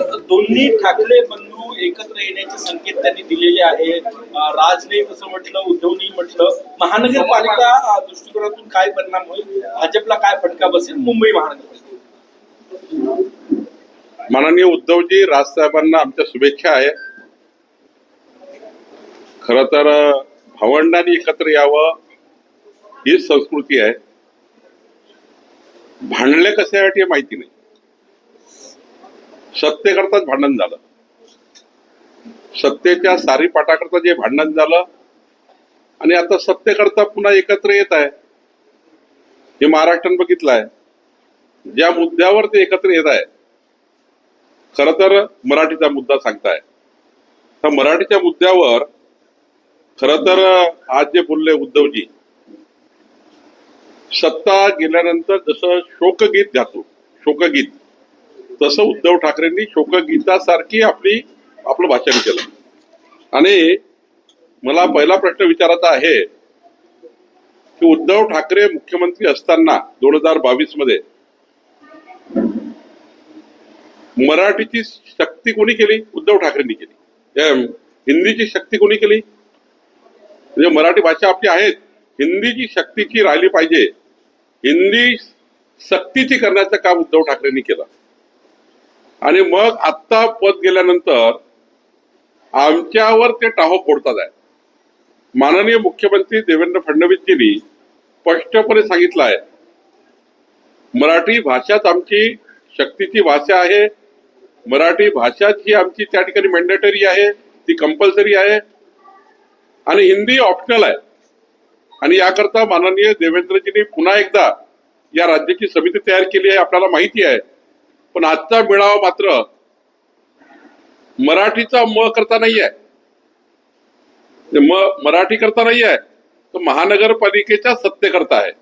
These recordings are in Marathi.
तर दोन्ही ठाकरे बंधू एकत्र येण्याचे संकेत त्यांनी दिलेले आहेत. राजने तसं म्हटलं उद्धवनी म्हटलं. महानगरपालिका दृष्टिकोनातून काय परिणाम होईल? भाजपला काय फटका बसेल? मुंबई महानगरपालिका. माननीय उद्धवजी राजसाहेबांना आमच्या शुभेच्छा आहे. खर तर भावंडांनी एकत्र यावं ही संस्कृती आहे. भांडले कशासाठी माहिती नाही. सत्तेकरताच भांडण झालं. सत्तेच्या सारी पाठाकरता जे भांडण झालं आणि आता सत्तेकरता पुन्हा एकत्र येत आहे. हे महाराष्ट्रानं बघितलं आहे ज्या मुद्द्यावर ते एकत्र येत आहे खर तर मराठीचा मुद्दा सांगताय. तर मराठीच्या मुद्द्यावर खर तर आज जे बोलले उद्धवजी सत्ता गेल्यानंतर जसं शोकगीत गातो शोकगीत. तसं उद्धव ठाकरेंनी शोकगीतासारखी आपली आपलं भाषण केलं. आणि मला पहिला प्रश्न विचारायचा आहे की उद्धव ठाकरे मुख्यमंत्री असताना दोन हजार बावीसमध्ये मराठीची शक्ती कोणी केली? उद्धव ठाकरेंनी केली. हिंदीची शक्ती कोणी केली? म्हणजे मराठी भाषा आपली आहेत हिंदीची शक्तीची राहिली पाहिजे. हिंदी सक्तीची करण्याचं काम उद्धव ठाकरेंनी केलं. आणि मग आत्ता पद गेल्यानंतर आमच्यावर ते टाहो फोडतात आहे. माननीय मुख्यमंत्री देवेंद्र फडणवीसजींनी स्पष्टपणे सांगितलं आहे मराठी भाषाच आमची शक्तीची भाषा आहे मराठी भाषाच ही आमची त्या ठिकाणी मॅन्डेटरी आहे ती कंपल्सरी आहे आणि हिंदी ऑप्शनल आहे. आणि याकरता माननीय देवेंद्रजींनी पुन्हा एकदा या राज्याची समिती तयार केली आहे आपल्याला माहिती आहे. पण आजचा मेळावा मात्र मराठीचा म करता नाही आहे म्हणजे म मराठी करता नाही आहे तर महानगरपालिकेच्या सत्तेकरता आहे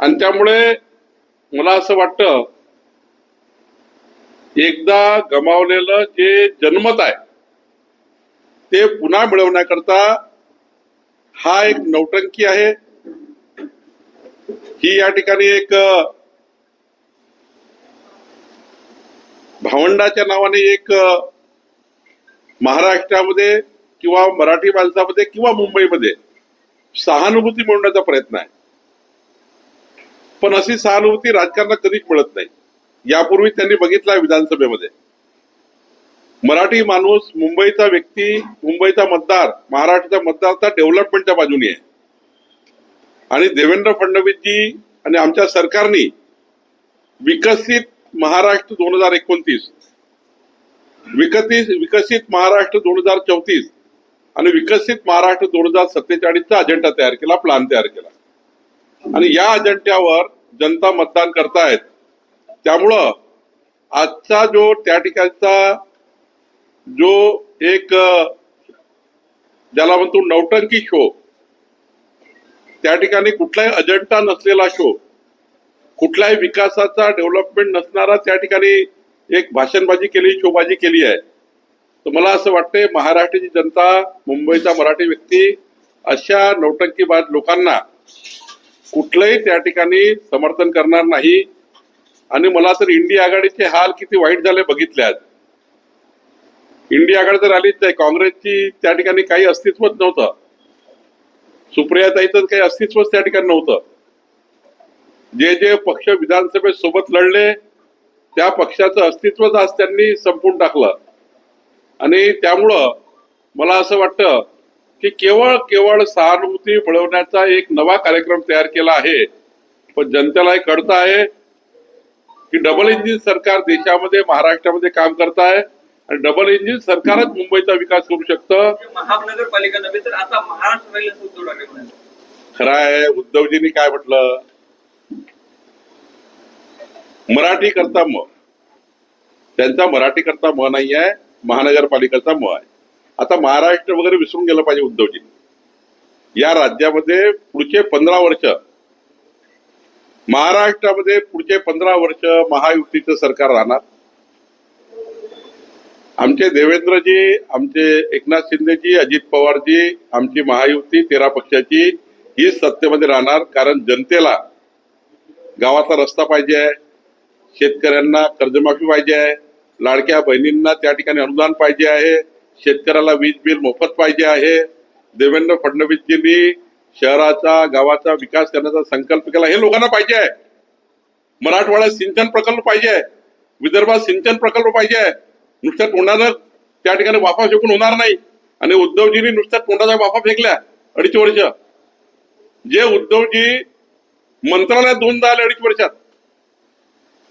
आणि त्यामुळे मला असं वाटतं एकदा गमावलेलं जे जन्मत आहे ते पुन्हा मिळवण्याकरता हा एक नौटंकी आहे. ही या ठिकाणी एक भावंडाच्या नावाने एक महाराष्ट्रामध्ये किंवा मराठी माणसामध्ये किंवा मुंबईमध्ये सहानुभूती मिळवण्याचा प्रयत्न आहे. पण अशी सहानुभूती राजकारणात कधीच मिळत नाही. यापूर्वी त्यांनी बघितला विधानसभेमध्ये. मराठी माणूस मुंबईचा व्यक्ती मुंबईचा मतदार महाराष्ट्राचा मतदार डेव्हलपमेंटच्या बाजूने आहे. आणि देवेंद्र फडणवीसजी आणि आमच्या सरकारने विकसित महाराष्ट्र दोन हजार एकोणतीस. विकसित विकसित महाराष्ट्र दोन हजार चौतीस आणि विकसित महाराष्ट्र दोन हजार सत्तेचाळीसचा अजेंडा तयार केला प्लान तयार केला. आणि या अजेंड्यावर जनता मतदान करतायत. त्यामुळं आजचा जो त्या ठिकाणचा जो एक ज्याला म्हणतो नौटंकी शो त्या ठिकाणी कुठलाही अजेंडा नसलेला शो कुठल्याही विकासाचा डेव्हलपमेंट नसणारा त्या ठिकाणी एक भाषणबाजी केली शोबाजी केली आहे. तर मला असं वाटतंय महाराष्ट्राची जनता मुंबईचा मराठी व्यक्ती अशा नौटंकीबाज लोकांना कुठलंही त्या ठिकाणी समर्थन करणार नाही. आणि मला तर इंडिया आघाडीचे हाल किती वाईट झाले बघितले आहेत इंडिया आघाडी तर आलीच नाही काँग्रेसची त्या ठिकाणी काही अस्तित्वच नव्हतं. सुप्रियाताईचं काही अस्तित्वच त्या ठिकाणी नव्हतं. जे जे पक्ष विधानसभेत सोबत लढले त्या पक्षाचं अस्तित्वच आज त्यांनी संपून टाकलं. आणि त्यामुळं मला असं वाटतं की केवळ केवळ सहानुभूती मिळवण्याचा एक नवा कार्यक्रम तयार केला आहे. पण जनतेला हे कळतं आहे की डबल इंजिन सरकार देशामध्ये महाराष्ट्रामध्ये काम करत आहे. आणि डबल इंजिन सरकारच मुंबईचा विकास करू शकतं. महानगरपालिका नव्हे तर आता महाराष्ट्र खरं आहे उद्धवजींनी काय म्हटलं? मराठी करता म. त्यांचा मराठी करता म नाही आहे महानगरपालिकेचा म आहे. आता महाराष्ट्र वगैरे विसरून गेलं पाहिजे उद्धवजी. या राज्यामध्ये पुढचे पंधरा वर्ष महाराष्ट्रामध्ये पुढचे पंधरा वर्ष महायुतीचं सरकार राहणार. आमचे देवेंद्रजी आमचे एकनाथ शिंदेजी अजित पवारजी आमची महायुती तेरा पक्षाची ही सत्तेमध्ये राहणार कारण जनतेला गावाचा रस्ता पाहिजे आहे शेतकऱ्यांना कर्जमाफी पाहिजे आहे लाडक्या बहिणींना त्या ठिकाणी अनुदान पाहिजे आहे शेतकऱ्याला वीज बिल मोफत पाहिजे आहे. देवेंद्र फडणवीसजींनी शहराचा गावाचा विकास करण्याचा संकल्प केला. हे लोकांना पाहिजे आहे. मराठवाड्यात सिंचन प्रकल्प पाहिजे आहे. विदर्भात सिंचन प्रकल्प पाहिजे आहे. नुसत्या तोंडानं त्या ठिकाणी वाफा फेकून होणार नाही. आणि उद्धवजींनी नुसत्या तोंडाचा वाफा फेकल्या अडीच वर्ष. जे उद्धवजी मंत्रालयात दोनदा आले अडीच वर्षात.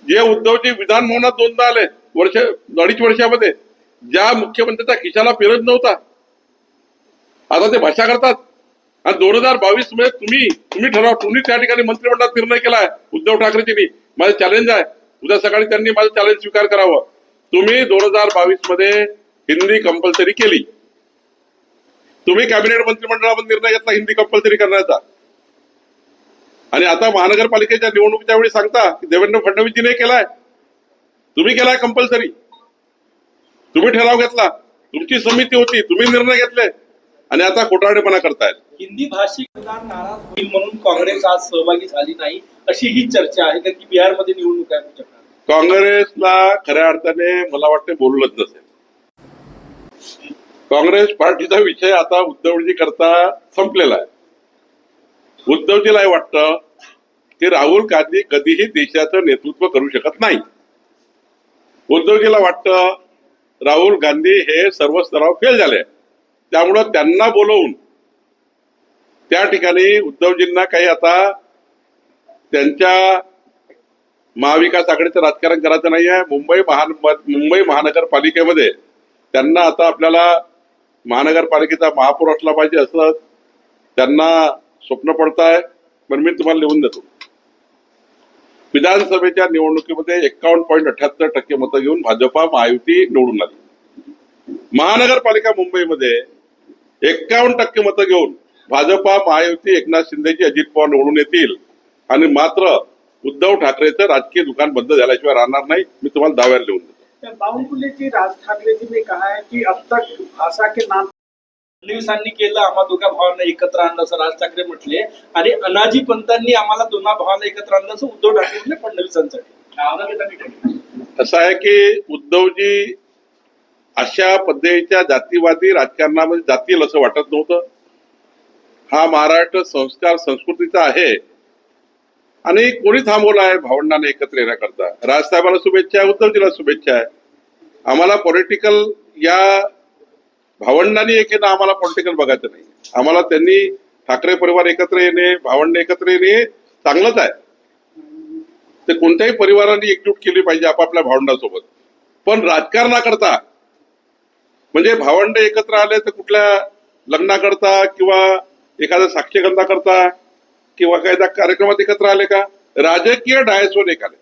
जे उद्धवजी विधान भवनात दोनदा आले वर्ष अडीच वर्षामध्ये. ज्या मुख्यमंत्र्याचा खिशाला फिरत नव्हता. आता ते भाषा करतात. आणि दोन हजार बावीसमध्ये तुम्ही तुम्ही ठरवा तुम्ही त्या ठिकाणी मंत्रिमंडळात निर्णय केलाय उद्धव ठाकरेजींनी माझं चॅलेंज आहे. उद्या सकाळी त्यांनी माझं चॅलेंज स्वीकार करावं. तुम्ही दोन हजार बावीसमध्ये हिंदी कंपल्सरी केली. तुम्ही कॅबिनेट मंत्रिमंडळामध्ये निर्णय घेतला हिंदी कंपल्सरी करण्याचा. आणि आता महानगरपालिकेच्या निवडणुकीच्या वेळी सांगता की देवेंद्र फडणवीसजीने केलाय. तुम्ही केलाय कंपल्सरी तुम्ही ठराव घेतला. तुमची समिती होती तुम्ही निर्णय घेतले. आणि आता खोटारडेपणा करतायत. हिंदी भाषिक नाराज होईल म्हणून काँग्रेस आज सहभागी झाली नाही अशी ही चर्चा आहे. कारण की बिहारमध्ये निवडणूक आहे काँग्रेसला खऱ्या अर्थाने मला वाटते बोललंच नसेल. काँग्रेस पार्टीचा विषय आता उद्धवजी करता संपलेला आहे. उद्धवजीला हे वाटतं की राहुल गांधी कधीही देशाचं नेतृत्व करू शकत नाही. उद्धवजीला वाटतं राहुल गांधी हे सर्व स्तरावर फेल झाले. त्यामुळं त्यांना बोलवून त्या ठिकाणी उद्धवजींना काही आता त्यांच्या महाविकास आघाडीचं राजकारण करायचं नाही आहे मुंबई महान मुंबई महानगरपालिकेमध्ये त्यांना आता आपल्याला महानगरपालिकेचा महापौर असला पाहिजे असं त्यांना स्वप्न पडत आहे पण मी तुम्हाला लिहून देतो. विधानसभेच्या निवडणुकीमध्ये एक्कावन्न पॉईंट अठ्याहत्तर टक्के मतं घेऊन भाजपा महायुती निवडून आली. महानगरपालिका मुंबईमध्ये एक्कावन्न टक्के मतं घेऊन भाजपा महायुती एकनाथ शिंदेची अजित पवार निवडून येतील आणि मात्र उद्धव ठाकरेचं राजकीय दुकान बंद झाल्याशिवाय राहणार नाही मी तुम्हाला दाव्याला लिहून देतो. राज ठाकरे जी ने कहा है कि अब तक भाषा के नाम फडणवीसांनी केलं आम्हा दोघा भावांना एकत्र आणलं असं राज ठाकरे म्हटले. आणि अनाजी पंतांनी आम्हाला दोन्हा भावांना एकत्र आणलं असं उद्धव ठाकरे म्हटले फडणवीसांसाठी असं आहे की उद्धवजी अशा पद्धतीच्या जातीवादी राजकारणामध्ये जातील असं वाटत नव्हतं. हा महाराष्ट्र संस्कार संस्कृतीचा आहे. आणि कोणी थांबवला आहे भावंडाने एकत्र येण्याकरता? राजसाहेबांना शुभेच्छा आहे उद्धवजीला शुभेच्छा आहे. आम्हाला पॉलिटिकल या भावंडांनी एक येणं आम्हाला पॉलिटिकल बघायचं नाही. आम्हाला त्यांनी ठाकरे परिवार एकत्र येणे भावंड एकत्र येणे चांगलंच आहे. ते कोणत्याही परिवाराने एकजूट केली पाहिजे आपापल्या भावंडासोबत. पण राजकारणाकरता म्हणजे भावंड एकत्र आले तर कुठल्या लग्नाकरता किंवा एखाद्या साक्षीगंधाकरता किंवा एखाद्या कार्यक्रमात एकत्र आले का? राजकीय डायसवर एक आले.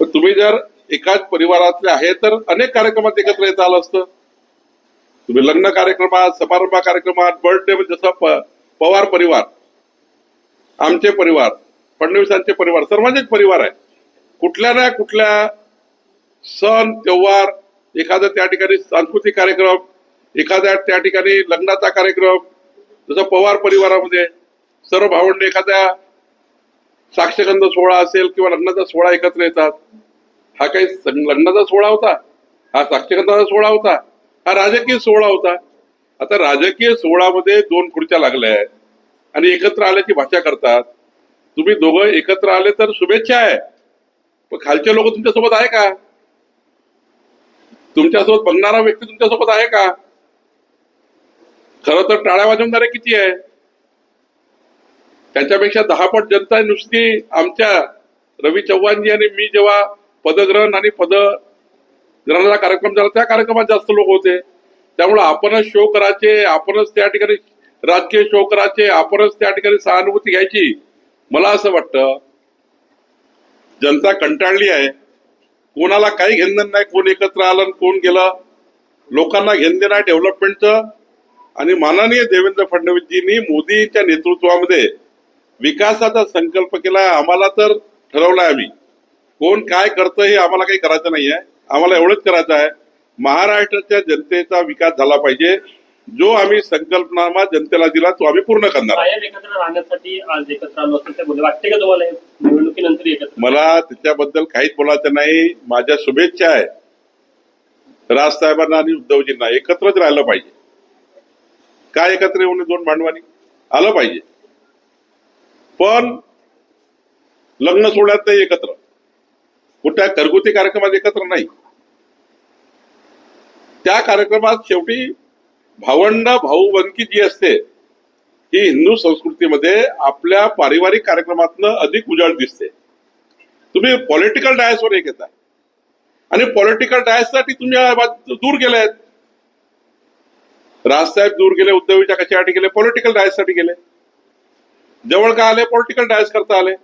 पण तुम्ही जर एकाच परिवारातले आहे तर अनेक कार्यक्रमात एकत्र येता आलं असतं. तुम्ही लग्न कार्यक्रमात समारंभ कार्यक्रमात बर्थडे म्हणजे जसं प- पवार परिवार आमचे परिवार फडणवीसांचे परिवार सर्वांचेच परिवार आहे. कुठल्या ना कुठल्या सण त्योहार एखादा त्या ठिकाणी सांस्कृतिक कार्यक्रम एखाद्या त्या ठिकाणी लग्नाचा कार्यक्रम जसं पवार परिवारामध्ये सर्व भावंडे एखाद्या साक्षगंध सोहळा असेल किंवा लग्नाचा सोहळा एकत्र येतात हा काही लग्नाचा सोहळा होता? हा साक्षगंधाचा सोहळा होता? हा राजकीय सोहळा होता. आता राजकीय सोहळामध्ये दोन खुर्च्या लागल्या आहेत. आणि एकत्र आल्याची भाषा करतात. तुम्ही दोघं एकत्र आले तर शुभेच्छा आहे. पण खालचे लोक तुमच्यासोबत आहे का? तुमच्यासोबत बघणारा व्यक्ती तुमच्यासोबत आहे का? खरं तर टाळ्या वाजवणारे किती आहे? त्याच्यापेक्षा दहा पट जनता नुसती आमच्या रवी चव्हाणजी आणि मी जेव्हा पदग्रहण आणि पद जनाला कार्यक्रम झाला त्या कार्यक्रमात जास्त लोक होते. त्यामुळे आपणच शो करायचे आपणच त्या ठिकाणी राजकीय शो करायचे आपणच त्या ठिकाणी सहानुभूती घ्यायची. मला असं वाटतं जनता कंटाळली आहे. कोणाला काही घेणं नाही कोण एकत्र आलं कोण गेलं. लोकांना घेणं नाही आहे डेव्हलपमेंटचं. आणि माननीय देवेंद्र फडणवीसजींनी मोदींच्या नेतृत्वामध्ये विकासाचा संकल्प केला आम्हाला तर ठरवलाय आम्ही. कोण काय करतं हे आम्हाला काही करायचं नाही आहे आम्हाला एवढंच करायचं आहे. महाराष्ट्राच्या जनतेचा विकास झाला पाहिजे. जो आम्ही संकल्पनामा जनतेला दिला तो आम्ही पूर्ण करणार. आहोत. कायम एकत्र राहण्यासाठी आज एकत्र आलो असं ते बोलले वाटते का तुम्हाला? निवडणुकीनंतर एकत्र. मला त्याच्याबद्दल काहीच बोलायचं नाही. माझ्या शुभेच्छा आहे. राजसाहेबांना आणि उद्धवजींना एकत्रच राहिलं पाहिजे. काय एकत्र येऊन दोन भांडवानी? आलं पाहिजे. पण लग्न सोहळ्यात नाही एकत्र. कुठल्या घरगुती कार्यक्रमात एकत्र नाही. त्या कार्यक्रमात शेवटी भावंड भाऊबंदकी जी असते ही हिंदू संस्कृतीमध्ये आपल्या पारिवारिक कार्यक्रमातनं अधिक उजाड दिसते. तुम्ही पॉलिटिकल डायसवर एक येता. आणि पॉलिटिकल डायससाठी तुम्ही दूर गेले आहेत राजसाहेब दूर गेले उद्धवीच्या कशासाठी गेले पॉलिटिकल डायससाठी गेले. जवळ का आले पॉलिटिकल डायस करता आले.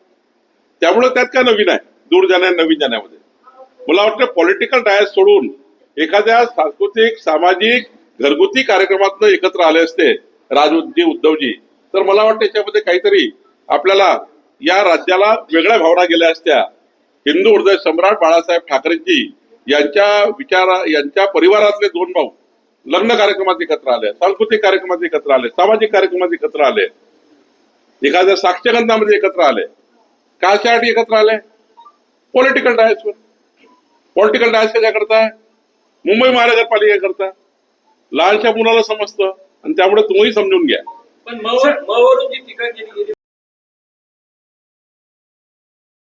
त्यामुळे त्यात काय नवीन आहे. दूर जाण्या नवीन जाण्यामध्ये. मला वाटतं पॉलिटिकल डायस सोडून एखाद्या सांस्कृतिक सामाजिक घरगुती कार्यक्रमातनं एकत्र आले असते राजजी उद्धवजी तर मला वाटतं याच्यामध्ये काहीतरी आपल्याला या राज्याला वेगळ्या भावना गेल्या असत्या. हिंदू हृदय सम्राट बाळासाहेब ठाकरेंजी यांच्या विचारा यांच्या परिवारातले दोन भाऊ लग्न कार्यक्रमात एकत्र आले सांस्कृतिक कार्यक्रमात एकत्र आले सामाजिक कार्यक्रमात एकत्र आले एखाद्या साक्षगंधामध्ये एकत्र आले. कशासाठी एकत्र आले पॉलिटिकल डायसवर पॉलिटिकल डायस कशा करताय मुंबई महानगरपालिकेकरता लहानशा मुलाला समजतं. आणि त्यामुळे तुम्ही समजून घ्या. पण मवर जी टीका केली गेली